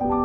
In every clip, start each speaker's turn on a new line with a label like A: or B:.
A: you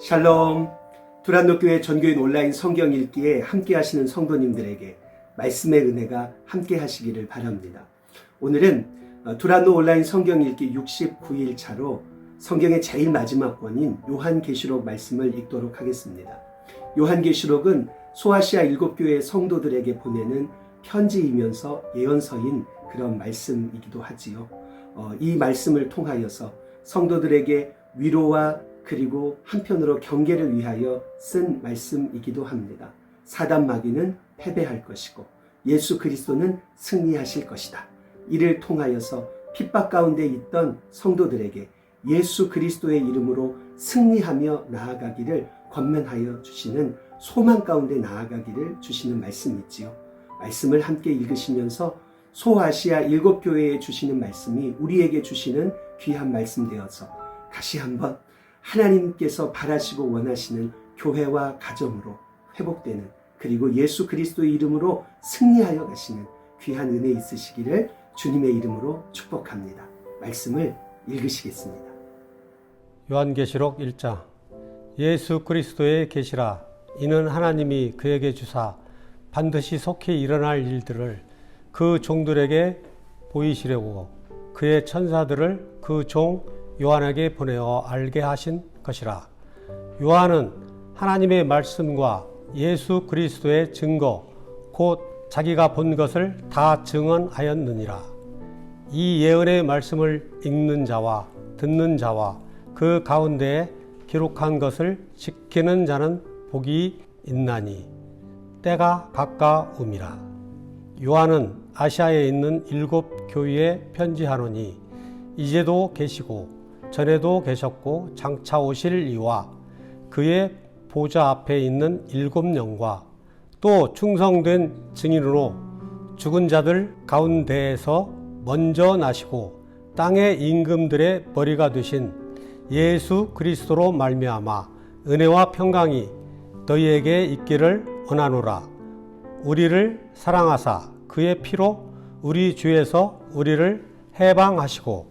A: 샬롬. 두란노 교회 전교인 온라인 성경 읽기에 함께 하시는 성도님들에게 말씀의 은혜가 함께 하시기를 바랍니다. 오늘은 어, 두란노 온라인 성경 읽기 69일 차로 성경의 제일 마지막 권인 요한계시록 말씀을 읽도록 하겠습니다. 요한계시록은 소아시아 일곱 교회 성도들에게 보내는 편지이면서 예언서인 그런 말씀이기도 하지요. 어, 이 말씀을 통하여서 성도들에게 위로와 그리고 한편으로 경계를 위하여 쓴 말씀이기도 합니다. 사단 마귀는 패배할 것이고 예수 그리스도는 승리하실 것이다. 이를 통하여서 핍박 가운데 있던 성도들에게 예수 그리스도의 이름으로 승리하며 나아가기를 권면하여 주시는 소망 가운데 나아가기를 주시는 말씀이지요. 말씀을 함께 읽으시면서 소아시아 일곱 교회에 주시는 말씀이 우리에게 주시는 귀한 말씀 되어서 다시 한번 하나님께서 바라시고 원하시는 교회와 가정으로 회복되는 그리고 예수 그리스도의 이름으로 승리하여 가시는 귀한 은혜 있으시기를 주님의 이름으로 축복합니다. 말씀을 읽으시겠습니다.
B: 요한계시록 1장 예수 그리스도의 계시라 이는 하나님이 그에게 주사 반드시 속히 일어날 일들을 그 종들에게 보이시려고 그의 천사들을 그 종 요한에게 보내어 알게 하신 것이라 요한은 하나님의 말씀과 예수 그리스도의 증거 곧 자기가 본 것을 다 증언하였느니라 이 예언의 말씀을 읽는 자와 듣는 자와 그 가운데에 기록한 것을 지키는 자는 복이 있나니 때가 가까움이라. 요한은 아시아에 있는 일곱 교회에 편지하노니 이제도 계시고 전에도 계셨고 장차 오실 이와 그의 보좌 앞에 있는 일곱 영과 또 충성된 증인으로 죽은 자들 가운데에서 먼저 나시고 땅의 임금들의 머리가 되신 예수 그리스도로 말미암아 은혜와 평강이 너희에게 있기를 원하노라. 우리를 사랑하사 그의 피로 우리 주에서 우리를 해방하시고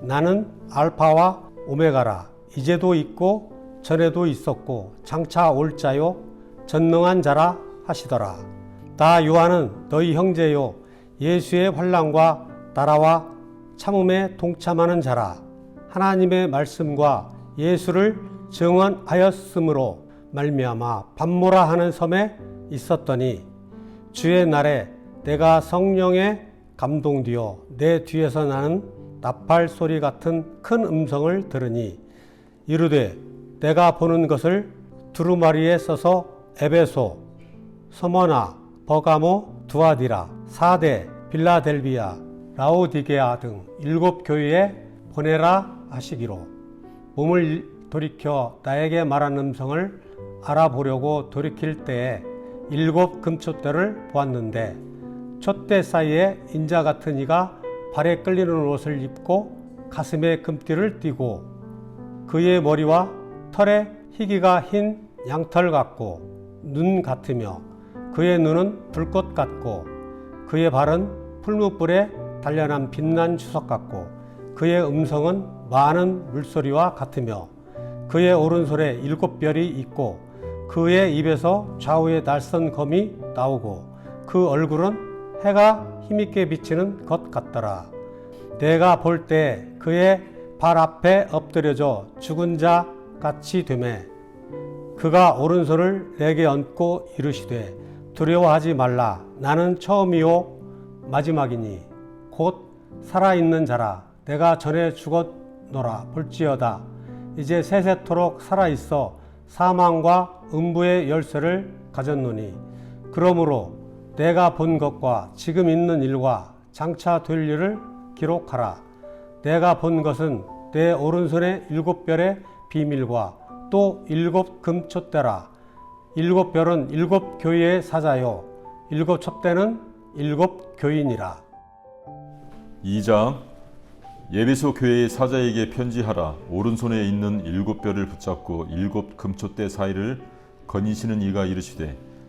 B: 나는 알파와 오메가라 이제도 있고 전에도 있었고 장차 올 자요 전능한 자라 하시더라. 다 요한은 너희 형제요 예수의 환란과 나라와 참음에 동참하는 자라. 하나님의 말씀과 예수를 증언하였으므로 말미암아 반모라 하는 섬에 있었더니 주의 날에 내가 성령에 감동되어 내 뒤에서 나는 나팔 소리 같은 큰 음성을 들으니 이르되 내가 보는 것을 두루마리에 써서 에베소, 서머나, 버가모, 두아디라, 사대, 빌라델비아, 라오디게아 등 일곱 교회에 보내라 하시기로 몸을 돌이켜 나에게 말한 음성을 알아보려고 돌이킬 때에 일곱 금촛대를 보았는데 촛대 사이에 인자 같은 이가 발에 끌리는 옷을 입고 가슴에 금띠를 띠고 그의 머리와 털에 희기가 흰 양털 같고 눈 같으며 그의 눈은 불꽃 같고 그의 발은 풀무불에 단련한 빛난 주석 같고 그의 음성은 많은 물소리와 같으며 그의 오른손에 일곱 별이 있고 그의 입에서 좌우에 날선 검이 나오고 그 얼굴은 해가 힘있게 비치는 것 같더라. 내가 볼 때 그의 발 앞에 엎드려져 죽은 자 같이 되매 그가 오른손을 내게 얹고 이르시되 두려워하지 말라. 나는 처음이요 마지막이니 곧 살아있는 자라. 내가 전에 죽었노라. 볼지어다. 이제 세세토록 살아있어 사망과 음부의 열쇠를 가졌노니. 그러므로 내가 본 것과 지금 있는 일과 장차 될 일을 기록하라. 내가 본 것은 내 오른손의 일곱 별의 비밀과 또 일곱 금촛대라. 일곱 별은 일곱 교회의 사자요. 일곱 촛대는 일곱 교인이라.
C: 2장 예배소 교회의 사자에게 편지하라. 오른손에 있는 일곱 별을 붙잡고 일곱 금촛대 사이를 거니시는 이가 이르시되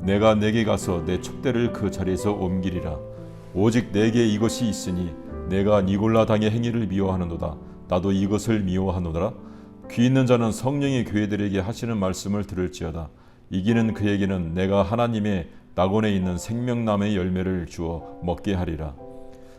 C: 내가 내게 가서 내 촛대를 그 자리에서 옮기리라. 오직 내게 이것이 있으니 내가 니골라 당의 행위를 미워하는도다. 나도 이것을 미워하노라. 귀 있는 자는 성령의 교회들에게 하시는 말씀을 들을지어다. 이기는 그에게는 내가 하나님의 낙원에 있는 생명나무의 열매를 주어 먹게 하리라.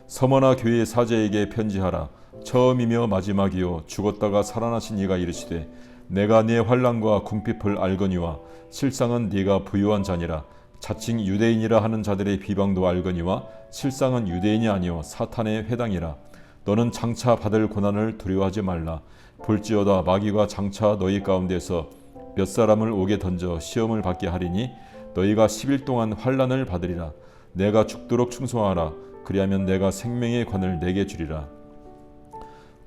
C: 서머나 교회의 사제에게 편지하라. 처음이며 마지막이요. 죽었다가 살아나신 이가 이르시되 내가 네 환란과 궁핍을 알거니와 실상은 네가 부유한 자니라. 자칭 유대인이라 하는 자들의 비방도 알거니와 실상은 유대인이 아니요 사탄의 회당이라. 너는 장차 받을 고난을 두려워하지 말라. 볼지어다 마귀가 장차 너희 가운데서 몇 사람을 옥에 던져 시험을 받게 하리니 너희가 10일 동안 환란을 받으리라. 내가 죽도록 충성하라. 그리하면 내가 생명의 관을 내게 주리라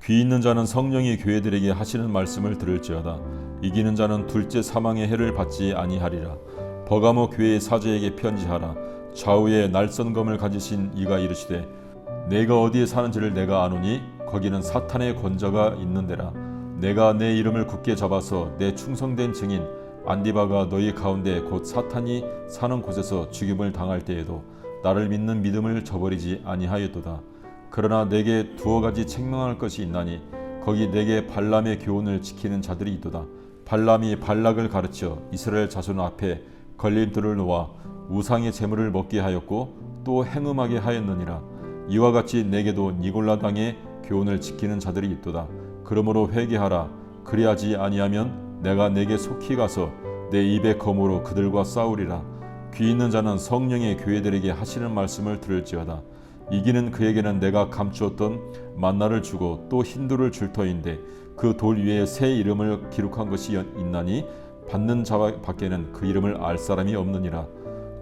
C: 귀 있는 자는 성령이 교회들에게 하시는 말씀을 들을지어다. 이기는 자는 둘째 사망의 해를 받지 아니하리라. 버가모 교회의 사제에게 편지하라. 좌우에 날선검을 가지신 이가 이르시되 내가 어디에 사는지를 내가 아노니 거기는 사탄의 권자가 있는 데라. 내가 내 이름을 굳게 잡아서 내 충성된 증인 안디바가 너희 가운데 곧 사탄이 사는 곳에서 죽임을 당할 때에도 나를 믿는 믿음을 저버리지 아니하였도다 그러나 내게 두어 가지 책망할 것이 있나니 거기 내게 발람의 교훈을 지키는 자들이 있도다. 발람이 발락을 가르쳐 이스라엘 자손 앞에 걸림돌을 놓아 우상의 재물을 먹게 하였고 또 행음하게 하였느니라. 이와 같이 내게도 니골라 당의 교훈을 지키는 자들이 있도다. 그러므로 회개하라. 그리하지 아니하면 내가 내게 속히 가서 내 입의 검으로 그들과 싸우리라. 귀 있는 자는 성령의 교회들에게 하시는 말씀을 들을지어다 이기는 그에게는 내가 감추었던 만나를 주고 또 흰돌을 줄 터인데 그 돌 위에 새 이름을 기록한 것이 있나니 받는 자 밖에는 그 이름을 알 사람이 없느니라.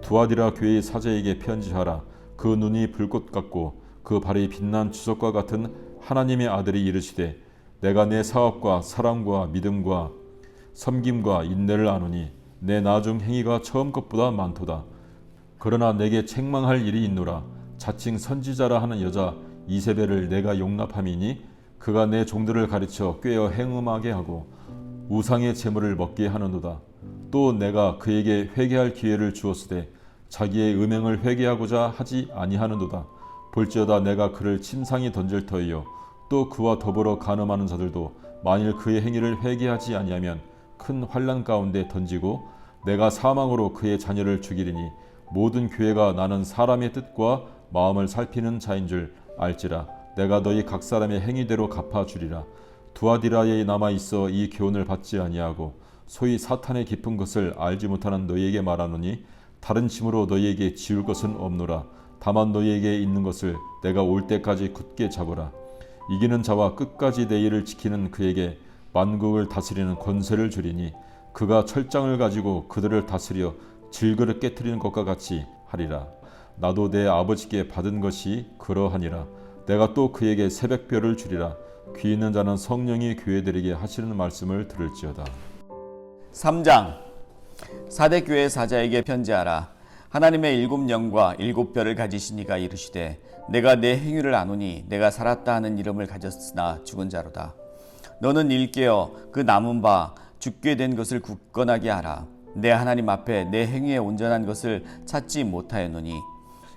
C: 두아디라 교회의 사제에게 편지하라. 그 눈이 불꽃 같고 그 발이 빛난 주석과 같은 하나님의 아들이 이르시되 내가 내 사업과 사랑과 믿음과 섬김과 인내를 아노니 내 나중 행위가 처음 것보다 많도다. 그러나 내게 책망할 일이 있노라 자칭 선지자라 하는 여자 이세벨을 내가 용납함이니 그가 내 종들을 가르쳐 꿰어 행음하게 하고 우상의 재물을 먹게 하는도다. 또 내가 그에게 회개할 기회를 주었으되 자기의 음행을 회개하고자 하지 아니하는도다. 볼지어다 내가 그를 침상에 던질 터이요. 또 그와 더불어 간음하는 자들도 만일 그의 행위를 회개하지 아니하면 큰 환란 가운데 던지고 내가 사망으로 그의 자녀를 죽이리니 모든 교회가 나는 사람의 뜻과 마음을 살피는 자인 줄 알지라. 내가 너희 각 사람의 행위대로 갚아 주리라. 두아디라에 남아 있어 이 교훈을 받지 아니하고 소위 사탄의 깊은 것을 알지 못하는 너희에게 말하노니 다른 짐으로 너희에게 지울 것은 없노라. 다만 너희에게 있는 것을 내가 올 때까지 굳게 잡으라. 이기는 자와 끝까지 내 일을 지키는 그에게 만국을 다스리는 권세를 주리니 그가 철장을 가지고 그들을 다스려 질그릇 깨뜨리는 것과 같이 하리라 나도 내 아버지께 받은 것이 그러하니라. 내가 또 그에게 새벽별을 주리라. 귀 있는 자는 성령이 교회들에게 하시는 말씀을 들을지어다.
D: 3장. 사대 교회 사자에게 편지하라. 하나님의 일곱 영과 일곱 별을 가지신 이가 이르시되 내가 내 행위를 아노니 내가 살았다 하는 이름을 가졌으나 죽은 자로다. 너는 일깨어 그 남은 바 죽게 된 것을 굳건하게 하라. 내 하나님 앞에 내 행위에 온전한 것을 찾지 못하였노니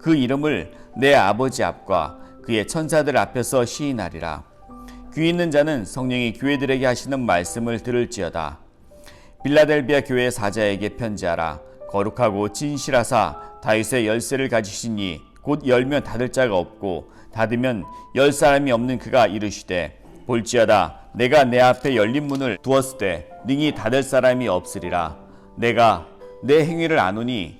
D: 그 이름을 내 아버지 앞과 그의 천사들 앞에서 시인하리라. 귀 있는 자는 성령이 교회들에게 하시는 말씀을 들을지어다. 빌라델비아 교회 사자에게 편지하라. 거룩하고 진실하사 다윗의 열쇠를 가지시니 곧 열면 닫을 자가 없고 닫으면 열 사람이 없는 그가 이르시되 볼지어다 내가 내 앞에 열린 문을 두었을 때 능히 닫을 사람이 없으리라. 내가 내 행위를 아노니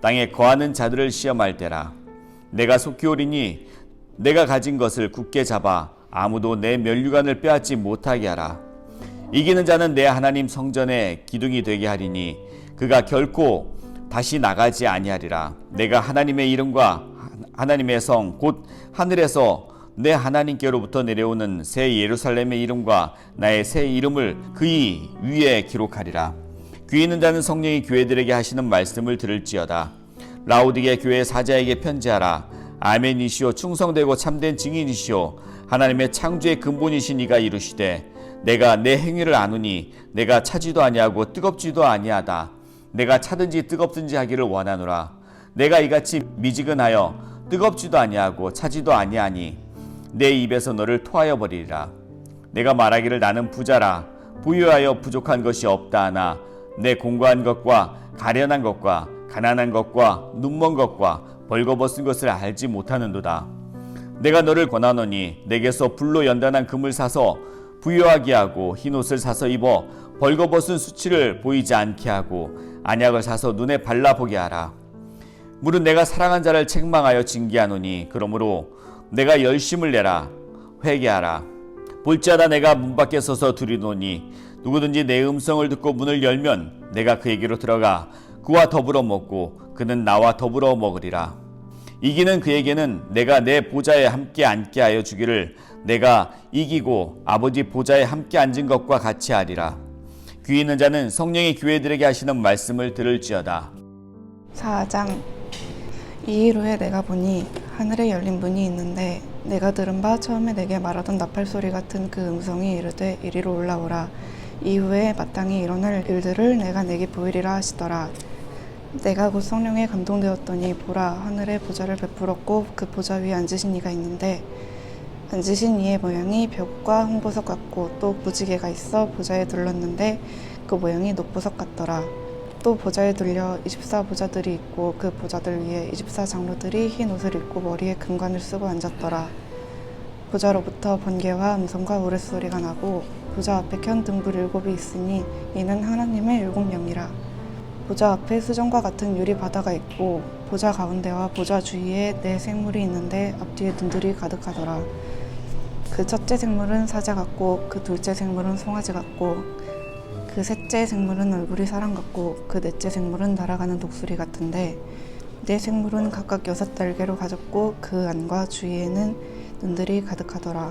D: 땅에 거하는 자들을 시험할 때라 내가 속히 오리니 내가 가진 것을 굳게 잡아 아무도 내 면류관을 빼앗지 못하게 하라. 이기는 자는 내 하나님 성전의 기둥이 되게 하리니 그가 결코 다시 나가지 아니하리라. 내가 하나님의 이름과 하나님의 성 곧 하늘에서 내 하나님께로부터 내려오는 새 예루살렘의 이름과 나의 새 이름을 그의 위에 기록하리라. 귀 있는 자는 성령이 교회들에게 하시는 말씀을 들을지어다. 라우디게 교회 사자에게 편지하라. 아멘이시오. 충성되고 참된 증인이시오. 하나님의 창조의 근본이신 이가 이르시되 내가 내 행위를 아노니 내가 차지도 아니하고 뜨겁지도 아니하다. 내가 차든지 뜨겁든지 하기를 원하노라. 내가 이같이 미지근하여 뜨겁지도 아니하고 차지도 아니하니 내 입에서 너를 토하여 버리리라. 내가 말하기를 나는 부자라. 부유하여 부족한 것이 없다 하나 내 공고한 것과 가련한 것과 가난한 것과 눈먼 것과 벌거벗은 것을 알지 못하는도다. 내가 너를 권하노니 내게서 불로 연단한 금을 사서 부유하게 하고 흰 옷을 사서 입어 벌거벗은 수치를 보이지 않게 하고 안약을 사서 눈에 발라보게 하라. 물은 내가 사랑한 자를 책망하여 징계하노니 그러므로 내가 열심을 내라 회개하라. 볼지어다 내가 문 밖에 서서 두리노니 누구든지 내 음성을 듣고 문을 열면 내가 그에게로 들어가 그와 더불어 먹고 그는 나와 더불어 먹으리라. 이기는 그에게는 내가 내 보좌에 함께 앉게 하여 주기를 내가 이기고 아버지 보좌에 함께 앉은 것과 같이 하리라. 귀 있는 자는 성령이 교회들에게 하시는 말씀을 들을지어다.
E: 4장 이 일 후에 내가 보니 하늘에 열린 문이 있는데 내가 들은 바 처음에 내게 말하던 나팔 소리 같은 그 음성이 이르되 이리로 올라오라 이후에 마땅히 일어날 일들을 내가 내게 보이리라 하시더라 내가 곧 성령에 감동되었더니 보라 하늘에 보좌를 베풀었고 그 보좌 위에 앉으신 이가 있는데 앉으신 이의 모양이 벽과 홍보석 같고 또 무지개가 있어 보좌에 둘렀는데 그 모양이 녹보석 같더라 또 보좌에 둘려 24보좌들이 있고 그 보좌들 위에 24장로들이 흰 옷을 입고 머리에 금관을 쓰고 앉았더라. 보좌로부터 번개와 음성과 우레소리가 나고 보좌 앞에 켠 등불 일곱이 있으니 이는 하나님의 일곱 명이라. 보좌 앞에 수정과 같은 유리 바다가 있고 보좌 가운데와 보좌 주위에 네 생물이 있는데 앞뒤에 눈들이 가득하더라. 그 첫째 생물은 사자 같고 그 둘째 생물은 송아지 같고 그 셋째 생물은 얼굴이 사람 같고 그 넷째 생물은 날아가는 독수리 같은데 네 생물은 각각 여섯 달개로 가졌고 그 안과 주위에는 눈들이 가득하더라.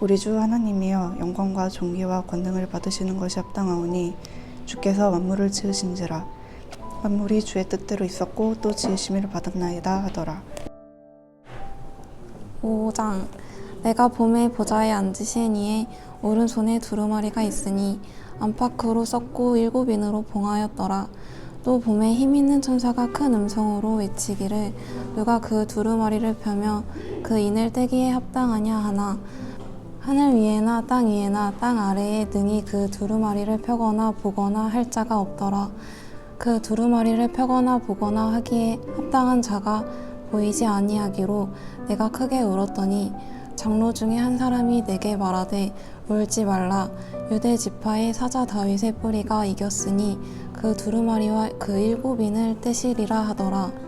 E: 우리 주 하나님이여 영광과 존귀와 권능을 받으시는 것이 합당하오니 주께서 만물을 지으신지라 만물이 주의 뜻대로 있었고 또 지으심을 받았나이다 하더라.
F: 5장 내가 봄에 보좌에 앉으신 이에 오른손에 두루마리가 있으니 안팎으로 썩고 일곱 인으로 봉하였더라. 또 봄에 힘 있는 천사가 큰 음성으로 외치기를 누가 그 두루마리를 펴며 그 인을 떼기에 합당하냐 하나 하늘 위에나 땅 위에나 땅 아래에 능히 그 두루마리를 펴거나 보거나 할 자가 없더라. 그 두루마리를 펴거나 보거나 하기에 합당한 자가 보이지 아니하기로 내가 크게 울었더니 장로 중에 한 사람이 내게 말하되 울지 말라 유대 지파의 사자 다윗의 뿌리가 이겼으니 그 두루마리와 그 일곱인을 떼시리라 하더라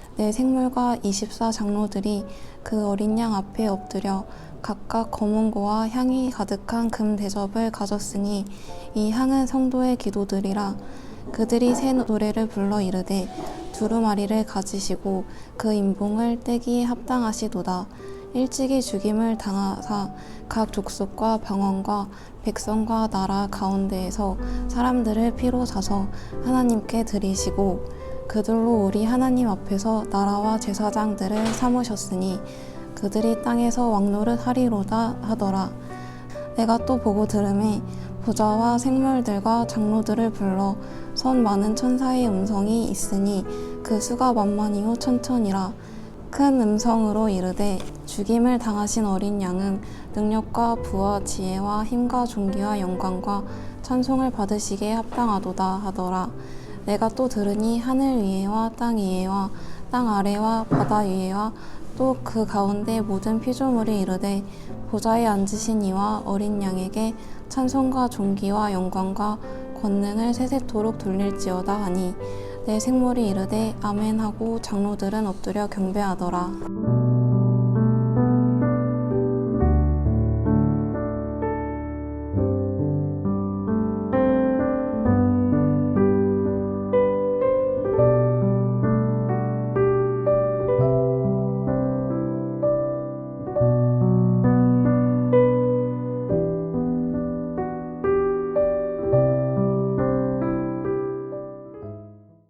F: 내 생물과 24 장로들이 그 어린 양 앞에 엎드려 각각 검은 고와 향이 가득한 금 대접을 가졌으니 이 향은 성도의 기도들이라. 그들이 새 노래를 불러 이르되 두루마리를 가지시고 그 인봉을 떼기에 합당하시도다. 일찍이 죽임을 당하사 각 족속과 방언과 백성과 나라 가운데에서 사람들을 피로 사서 하나님께 드리시고 그들로 우리 하나님 앞에서 나라와 제사장들을 삼으셨으니 그들이 땅에서 왕노릇 하리로다 하더라. 내가 또 보고 들음에 보좌와 생물들과 장로들을 불러 선 많은 천사의 음성이 있으니 그 수가 만만이요 천천이라 큰 음성으로 이르되 죽임을 당하신 어린 양은 능력과 부와 지혜와 힘과 존귀와 영광과 찬송을 받으시기에 합당하도다 하더라. 내가 또 들으니 하늘 위에와 땅 위에와 땅 아래와 바다 위에와 또 그 가운데 모든 피조물이 이르되 보좌에 앉으신 이와 어린 양에게 찬송과 존귀와 영광과 권능을 세세토록 돌릴지어다 하니 내 생물이 이르되 아멘 하고 장로들은 엎드려 경배하더라.